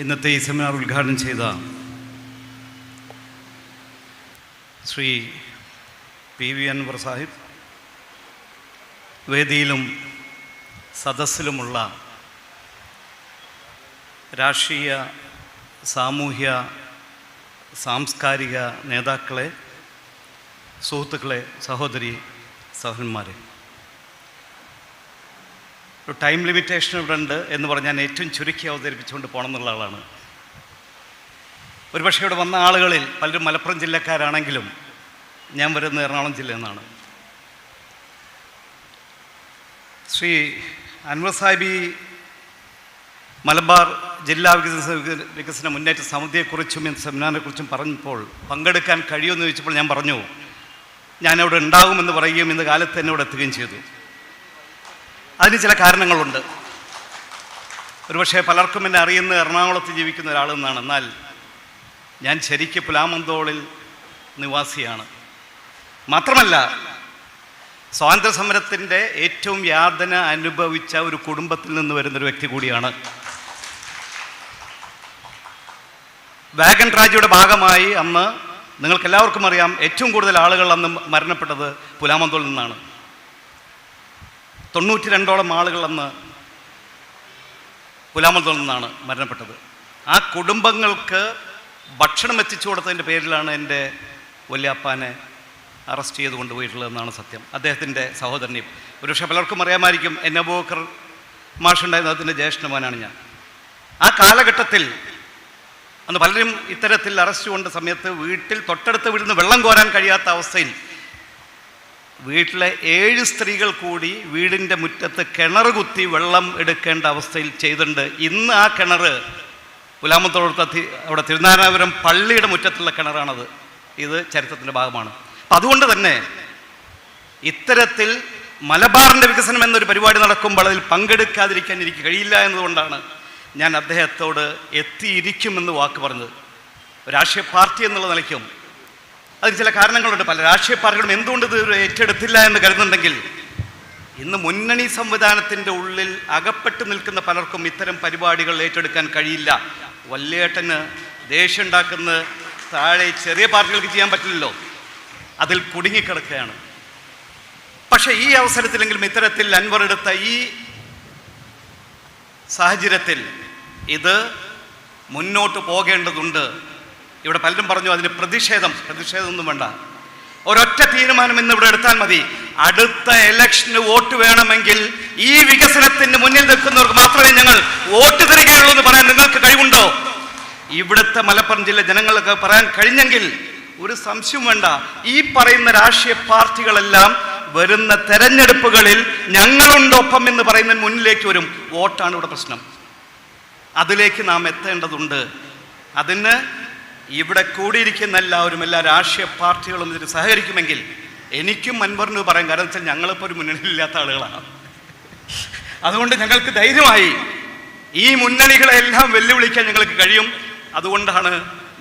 ഇന്നത്തെ ഈ സെമിനാർ ഉദ്ഘാടനം ചെയ്ത ശ്രീ പി വി അൻവർ സാഹിബ് വേദിയിലും സദസ്സിലുമുള്ള രാഷ്ട്രീയ സാമൂഹ്യ സാംസ്കാരിക നേതാക്കളെ സുഹൃത്തുക്കളെ സഹോദരി സഹോദരന്മാരെ ടൈം ലിമിറ്റേഷൻ ഇവിടെ ഉണ്ട് എന്ന് പറഞ്ഞാൽ ഏറ്റവും ചുരുക്കി അവതരിപ്പിച്ചുകൊണ്ട് പോകണം എന്നുള്ള ആളാണ്. ഒരുപക്ഷെ ഇവിടെ വന്ന ആളുകളിൽ പലരും മലപ്പുറം ജില്ലക്കാരാണെങ്കിലും ഞാൻ വരുന്ന എറണാകുളം ജില്ലയിൽ നിന്നാണ്. ശ്രീ അൻവർ സാഹിബി മലബാർ ജില്ലാ വികസന വികസന മുന്നേറ്റ സമിതിയെക്കുറിച്ചും സെമിനാറിനെക്കുറിച്ചും പറഞ്ഞപ്പോൾ പങ്കെടുക്കാൻ കഴിയുമെന്ന് ചോദിച്ചപ്പോൾ ഞാൻ പറഞ്ഞു ഞാനവിടെ ഉണ്ടാകുമെന്ന് പറയുകയും ഇന്ന് കാലത്ത് തന്നെ ഇവിടെ എത്തുകയും ചെയ്തു. അതിന് ചില കാരണങ്ങളുണ്ട്. ഒരുപക്ഷെ പലർക്കും എന്നെ അറിയുന്ന എറണാകുളത്ത് ജീവിക്കുന്ന ഒരാളെന്നാണ്. എന്നാൽ ഞാൻ ശരിക്ക് പുലാമന്തോളിൽ നിവാസിയാണ്. മാത്രമല്ല സ്വാതന്ത്ര്യ സമരത്തിന്റെ ഏറ്റവും യാതന അനുഭവിച്ച ഒരു കുടുംബത്തിൽ നിന്ന് വരുന്നൊരു വ്യക്തി കൂടിയാണ്. വാഗൻ ട്രാജിയുടെ ഭാഗമായി അന്ന് നിങ്ങൾക്കെല്ലാവർക്കും അറിയാം ഏറ്റവും കൂടുതൽ ആളുകൾ അന്ന് മരണപ്പെട്ടത് പുലാമന്തോളിൽ നിന്നാണ്. തൊണ്ണൂറ്റി രണ്ടോളം ആളുകൾ അന്ന് പുലാമന്തോളിൽ നിന്നാണ് മരണപ്പെട്ടത്. ആ കുടുംബങ്ങൾക്ക് ഭക്ഷണം എത്തിച്ചു കൊടുത്തതിന്റെ പേരിലാണ് എന്റെ വല്യാപ്പാനെ അറസ്റ്റ് ചെയ്ത് കൊണ്ടുപോയിട്ടുള്ളതെന്നാണ് സത്യം. അദ്ദേഹത്തിന്റെ സഹോദരനെയും. ഒരുപക്ഷെ പലർക്കും അറിയാമായിരിക്കും എന്നെ ബോക്കർ മാഷുണ്ടായിരുന്ന അതിന്റെ ജ്യേഷ്ഠമാനാണ് ഞാൻ. ആ കാലഘട്ടത്തിൽ അന്ന് പലരും ഇത്തരത്തിൽ അറസ്റ്റ് കൊണ്ട സമയത്ത് വീട്ടിൽ തൊട്ടടുത്ത് വീട്ടിൽ നിന്ന് വെള്ളം കോരാൻ കഴിയാത്ത അവസ്ഥയിൽ വീട്ടിലെ ഏഴ് സ്ത്രീകൾ കൂടി വീടിന്റെ മുറ്റത്ത് കിണർ കുത്തി വെള്ളം എടുക്കേണ്ട അവസ്ഥയിൽ ചെയ്തിട്ടുണ്ട്. ഇന്ന് ആ കിണർ പുലാമത്തോടത്ത് അവിടെ തിരുനാരായപുരം പള്ളിയുടെ മുറ്റത്തുള്ള കിണറാണത്. ഇത് ചരിത്രത്തിന്റെ ഭാഗമാണ്. അപ്പം അതുകൊണ്ട് തന്നെ ഇത്തരത്തിൽ മലബാറിന്റെ വികസനം എന്നൊരു പരിപാടി നടക്കുമ്പോൾ അതിൽ പങ്കെടുക്കാതിരിക്കാൻ എനിക്ക് കഴിയില്ല എന്നതുകൊണ്ടാണ് ഞാൻ അദ്ദേഹത്തോട് എത്തിയിരിക്കുമെന്ന് വാക്ക് പറഞ്ഞത്. രാഷ്ട്രീയ പാർട്ടി എന്നുള്ള നിലയ്ക്കും അതിന് ചില കാരണങ്ങളുണ്ട്. പല രാഷ്ട്രീയ പാർട്ടികളും എന്തുകൊണ്ട് ഇത് ഏറ്റെടുത്തില്ല എന്ന് കരുതുന്നുണ്ടെങ്കിൽ ഇന്ന് മുന്നണി സംവിധാനത്തിന്റെ ഉള്ളിൽ അകപ്പെട്ട് നിൽക്കുന്ന പലർക്കും ഇത്തരം പരിപാടികൾ ഏറ്റെടുക്കാൻ കഴിയില്ല. വല്യേട്ടന് ദേഷ്യം ഉണ്ടാക്കുന്ന താഴെ ചെറിയ പാർട്ടികൾക്ക് ചെയ്യാൻ പറ്റില്ലല്ലോ. അതിൽ കുടുങ്ങിക്കിടക്കുകയാണ്. പക്ഷേ ഈ അവസരത്തിലെങ്കിലും ഇത്തരത്തിൽ അൻവർ എടുത്ത ഈ സാഹചര്യത്തിൽ ഇത് മുന്നോട്ട് പോകേണ്ടതുണ്ട് ഇവിടെ പലരും പറഞ്ഞു അതിന് പ്രതിഷേധം പ്രതിഷേധമൊന്നും വേണ്ട. ഒരൊറ്റ തീരുമാനം ഇന്ന് ഇവിടെ എടുത്താൽ മതി. അടുത്ത ഇലക്ഷന് വോട്ട് വേണമെങ്കിൽ ഈ വികസനത്തിന് മുന്നിൽ നിൽക്കുന്നവർക്ക് മാത്രമേ ഞങ്ങൾ വോട്ട് തരികയുള്ളൂ എന്ന് പറയാൻ നിങ്ങൾക്ക് കഴിവുണ്ടോ? ഇവിടുത്തെ മലപ്പുറം ജില്ല ജനങ്ങൾക്ക് പറയാൻ കഴിഞ്ഞെങ്കിൽ ഒരു സംശയം വേണ്ട. ഈ പറയുന്ന രാഷ്ട്രീയ പാർട്ടികളെല്ലാം വരുന്ന തെരഞ്ഞെടുപ്പുകളിൽ ഞങ്ങളുണ്ടൊപ്പം എന്ന് പറയുന്നതിന് മുന്നിലേക്ക് വരും. വോട്ടാണ് ഇവിടെ പ്രശ്നം. അതിലേക്ക് നാം എത്തേണ്ടതുണ്ട്. അതിന് ഇവിടെ കൂടിയിരിക്കുന്ന എല്ലാവരും എല്ലാ രാഷ്ട്രീയ പാർട്ടികളും ഇതിന് സഹകരിക്കുമെങ്കിൽ എനിക്കും അൻവറിന് പറയാം കാരണം വെച്ചാൽ ഞങ്ങളിപ്പോൾ ഒരു മുന്നണിയിലില്ലാത്ത ആളുകളാണ്. അതുകൊണ്ട് ഞങ്ങൾക്ക് ധൈര്യമായി ഈ മുന്നണികളെല്ലാം വെല്ലുവിളിക്കാൻ ഞങ്ങൾക്ക് കഴിയും. അതുകൊണ്ടാണ്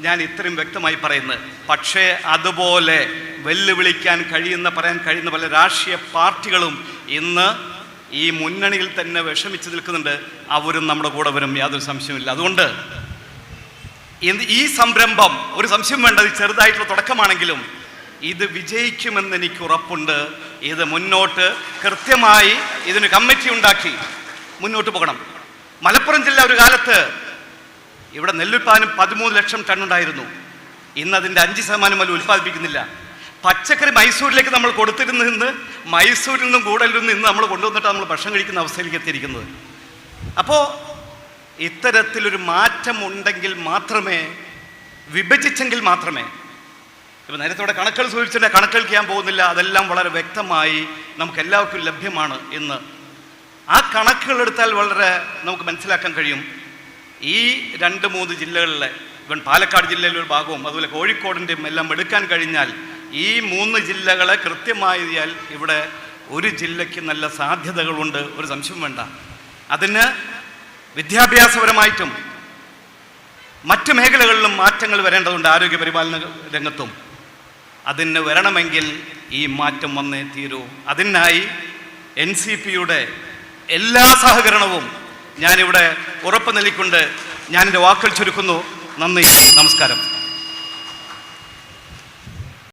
ഞാൻ ഇത്രയും വ്യക്തമായി പറയുന്നത്. പക്ഷേ അതുപോലെ വെല്ലുവിളിക്കാൻ കഴിയുന്ന പറയാൻ കഴിയുന്ന പല രാഷ്ട്രീയ പാർട്ടികളും ഇന്ന് ഈ മുന്നണിയിൽ തന്നെ വിഷമിച്ച് നിൽക്കുന്നുണ്ട്. അവരും നമ്മുടെ കൂടെ വരും യാതൊരു സംശയമില്ല അതുകൊണ്ട് ഈ സംരംഭം ഒരു സംശയം വേണ്ട ചെറുതായിട്ടുള്ള തുടക്കമാണെങ്കിലും ഇത് വിജയിക്കുമെന്ന് എനിക്ക് ഉറപ്പുണ്ട്. ഇത് മുന്നോട്ട് കൃത്യമായി ഇതിന് കമ്മിറ്റി ഉണ്ടാക്കി മുന്നോട്ട് പോകണം. മലപ്പുറം ജില്ല ഒരു കാലത്ത് ഇവിടെ നെല്ലുൽപ്പാദനം പതിമൂന്ന് ലക്ഷം ടൺ ഉണ്ടായിരുന്നു. ഇന്ന് അതിന്റെ അഞ്ച് ശതമാനം പോലും ഉൽപ്പാദിപ്പിക്കുന്നില്ല. പച്ചക്കറി മൈസൂരിലേക്ക് നമ്മൾ കൊടുത്തിരുന്നു ഇന്ന് മൈസൂരിൽ നിന്നും കൂടുതലിൽ നിന്ന് ഇന്ന് നമ്മൾ കൊണ്ടുവന്നിട്ട് നമ്മൾ ഭക്ഷണം കഴിക്കുന്ന അവസ്ഥയിലേക്ക് എത്തിയിരിക്കുന്നത്. അപ്പോൾ ഇത്തരത്തിലൊരു മാറ്റം ഉണ്ടെങ്കിൽ മാത്രമേ വിഭജിച്ചെങ്കിൽ മാത്രമേ. ഇപ്പം നേരത്തോടെ കണക്കുകൾ സൂചിച്ചിട്ട് കണക്കുകൾ ചെയ്യാൻ പോകുന്നില്ല അതെല്ലാം വളരെ വ്യക്തമായി നമുക്ക് എല്ലാവർക്കും ലഭ്യമാണ് എന്ന്. ആ കണക്കുകൾ എടുത്താൽ വളരെ നമുക്ക് മനസ്സിലാക്കാൻ കഴിയും. ഈ രണ്ട് മൂന്ന് ജില്ലകളിലെ ഇവൻ പാലക്കാട് ജില്ലയിലെ ഒരു ഭാഗവും അതുപോലെ കോഴിക്കോടിന്റെയും എല്ലാം എടുക്കാൻ കഴിഞ്ഞാൽ ഈ മൂന്ന് ജില്ലകളെ കൃത്യമായതിയാൽ ഇവിടെ ഒരു ജില്ലയ്ക്ക് നല്ല സാധ്യതകളുണ്ട് ഒരു സംശയം വേണ്ട. അതിന് വിദ്യാഭ്യാസപരമായിട്ടും മറ്റ് മേഖലകളിലും മാറ്റങ്ങൾ വരേണ്ടതുണ്ട് ആരോഗ്യ പരിപാലന രംഗത്തും. അതിന് വരണമെങ്കിൽ ഈ മാറ്റം വന്നേ തീരൂ. അതിനായി എൻ സി പിയുടെ എല്ലാ സഹകരണവും ഞാനിവിടെ ഉറപ്പ് നൽകിക്കൊണ്ട് ഞാൻ എന്റെ വാക്കുകൾ ചുരുക്കുന്നു. നന്ദി. നമസ്കാരം.